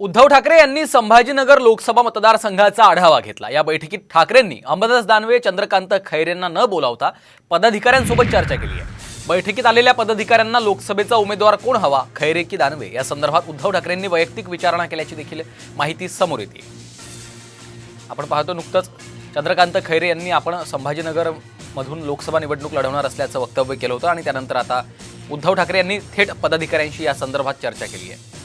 उद्धव ठाकरे यांनी संभाजीनगर लोकसभा मतदारसंघाचा आढावा घेतला. या बैठकीत ठाकरेंनी अंबादास दानवे चंद्रकांत खैरेंना न बोलावता पदाधिकाऱ्यांसोबत चर्चा केली आहे. बैठकीत आलेल्या पदाधिकाऱ्यांना लोकसभेचा उमेदवार कोण हवा? खैरे की दानवे? या संदर्भात उद्धव ठाकरेंनी वैयक्तिक विचारणा केल्याची देखील माहिती समोर येते. आपण पाहतो नुकतंच चंद्रकांत खैरे यांनी आपण संभाजीनगर मधून लोकसभा निवडणूक लढवणार असल्याचं वक्तव्य केलं होतं आणि त्यानंतर आता उद्धव ठाकरे यांनी थेट पदाधिकाऱ्यांशी या संदर्भात चर्चा केली आहे.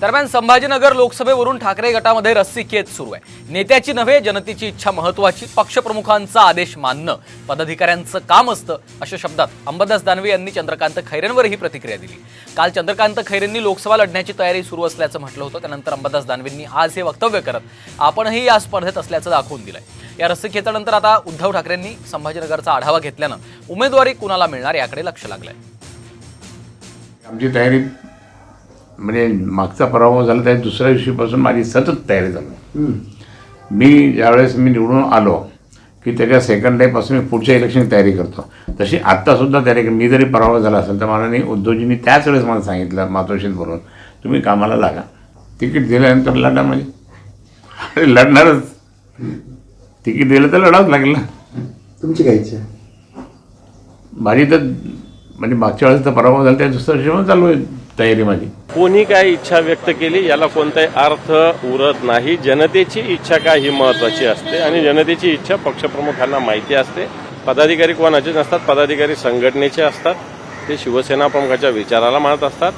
दरम्यान संभाजीनगर लोकसभेवरून ठाकरे गटामध्ये रस्सीखेच सुरू आहे. नेत्याची नव्हे जनतेची इच्छा महत्वाची पक्षप्रमुखांचा आदेश मानणं पदाधिकाऱ्यांचं काम असतं अशा शब्दात अंबादास दानवे यांनी चंद्रकांत खैरेंवर ही प्रतिक्रिया दिली. काल चंद्रकांत खैरेंनी लोकसभा लढण्याची तयारी सुरू असल्याचं म्हटलं होतं. त्यानंतर अंबादास दानवेंनी आज हे वक्तव्य करत आपणही या स्पर्धेत असल्याचं दाखवून दिलंय. या रस्सीखेचानंतर आता उद्धव ठाकरेंनी संभाजीनगरचा आढावा घेतल्यानं उमेदवारी कुणाला मिळणार याकडे लक्ष लागलंय. आमची तयारी म्हणजे मागचा पराभव झाला त्या दुसऱ्या दिवशीपासून माझी सतत तयारी आहे. मी ज्यावेळेस मी निवडून आलो की त्याच्या सेकंड डेपासून मी पुढच्या इलेक्शन तयारी करतो. तशी आत्तासुद्धा तयारी कर मी जरी पराभव झाला असेल तर मला उद्धवजींनी त्याच वेळेस मला सांगितलं मातोश्रीत बोलून तुम्ही कामाला लागा. तिकीट दिल्यानंतर लढा म्हणजे. अरे लढणारच. तिकीट दिलं तर लढावंच लागेल ना. तुमची काय इच्छा? माझी तर म्हणजे मागच्या वेळेस तर पराभव झाला त्या दुसऱ्या दिवशी चालू आहे. तयारी माझी कोणी काय इच्छा व्यक्त केली याला कोणताही अर्थ उरत नाही. जनतेची इच्छा काय ही महत्वाची असते आणि जनतेची इच्छा पक्षप्रमुखांना माहिती असते. पदाधिकारी कोणाचे नसतात पदाधिकारी संघटनेचे असतात. ते शिवसेना प्रमुखाच्या विचाराला मानत असतात.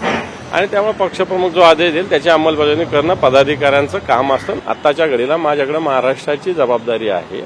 आणि त्यामुळे पक्षप्रमुख जो आदेश देईल त्याची अंमलबजावणी करणं पदाधिकाऱ्यांचं काम असतं. आत्ताच्या घडीला माझ्याकडे महाराष्ट्राची जबाबदारी आहे.